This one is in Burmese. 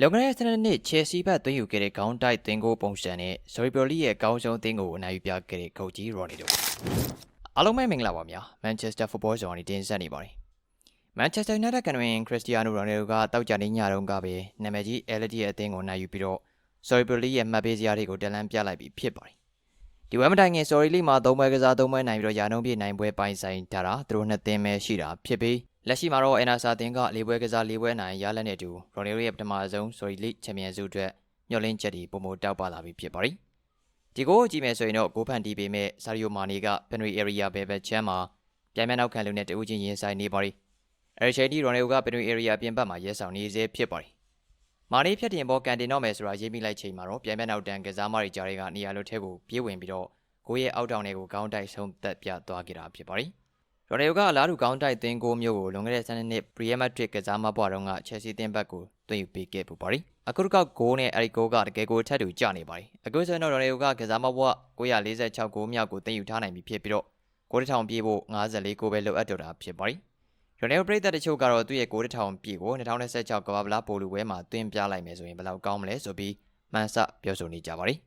လုံကတဲ့စနစ်နှစ်ချယ်ဆီဘတ်သွင်းယူခဲ့တဲ့ခေါင်းတိုက်သွင်းကိုပုံစံနဲ့ဆိုရီပရိုလီရဲ့ကောင်းဆုံးအသင်းကိုအနိုင်ယူပြခဲ့တဲ့ဂိုကြီးရော်နီဒိုအားလုံးပဲမင်္ဂလာပါဗျာမန်ချက်စတာဖုတ်ဘောဇွန်ကနေတင်ဆက်နေပါတယ်မန်ချက်စတာယူနိုက်တက်ကတွင်ခရစ္စတီယာနိုရိုနယ်ဒိုကတောက်ကြနေညတုန်းကပဲနာမည်ကြီးအဲလက်ဒီရဲ့အသင်းကိုနိုင်ယူပြီးတော့ဆိုရီပရိုလီရဲ့မှတ်ပေးစရာတွေကိုတက်လန်းပြလိုက်ပြီးဖြစ်ပါတယ်ဒီဝဲမတိုင်ခင်ဆိုရီလီမှာသုံးပွဲကစားသုံးပွဲနိုင်ပြီးတော့ယာနှုံးပြည့်နိုင်ပွဲပိုင်ဆိုင်ထားတာသူတို့နှစ်သင်းပဲရှိတာဖြစ်ပြီး လက်ရှိမှာတော့အန်နာဆာတင်က၄ပွဲကစား၄ပွဲနိုင်ရလက်နဲ့အတူရိုနယ်ဒိုရဲ့ပထမဆုံးဆိုရီလီချန်ပီယံစုအတွက်မျှော်လင့်ချက်တွေပုံမတောက်ပလာပြီဖြစ်ပါတယ်ဒီကိုကြည့်မယ်ဆိုရင်တော့ဂိုးဖန်တီးပေမဲ့ဆာရီယိုမာနီကပန်ရီအေရီယာဘယ်ဘက်ချမ်းမှာပြန်မဲ့နောက်ခံလူနဲ့တူးချင်းရင်ဆိုင်နေပါတယ်အဲဒီချိန်ထိရိုနယ်ဒိုကပန်ရီအေရီယာပြင်ပမှာရဲဆောင်နေစေဖြစ်ပါတယ်မာနီဖြတ်တင်ပေါ်ကန်တင်တော့မယ်ဆိုတာရေးမိလိုက်ချိန်မှာတော့ပြန်မဲ့နောက်တန်ကစားမတွေကြားတွေကနေရာလိုထဲကိုပြေးဝင်ပြီးတော့ကိုရဲ့အောက်တောင်တွေကိုကောင်းတိုက်ဆုံးသက်ပြသွားခဲ့တာဖြစ်ပါတယ် ရိုနယ်ဒိုကအလားတူကောင်းတိုက်သွင်းကိုမျိုးကိုလွန်ခဲ့တဲ့ဆန်းနှစ်ပရီယယ်မက်ဒရစ်ကစားမဘွားတုန်းကချယ်ဆီတင်ဘက်ကိုသွင်းယူပေးခဲ့ပူပါတယ်အခုတစ်ခေါက်ဂိုးနဲ့အဲဒီဂိုးကတကယ်ကိုထက်တူကျနေပါတယ်အခုဆိုရင်တော့ရိုနယ်ဒိုကကစားမဘွား946ဂိုးမြောက်ကိုသွင်းယူထားနိုင်ပြီဖြစ်ပြီးတော့ဂိုးတစ်ထောင်ပြေးဖို့54ဂိုးပဲလိုအပ်တော့တာဖြစ်ပါတယ်ရိုနယ်ဒိုပရိသတ်တချို့ကတော့သူ့ရဲ့ဂိုးတစ်ထောင်ပြေးကို2026ကမ္ဘာဗလာပိုလူဝဲမှာသွင်းပြလိုက်မယ်ဆိုရင်ဘယ်လောက်ကောင်းမလဲဆိုပြီးမှန်ဆပြောဆိုနေကြပါတယ်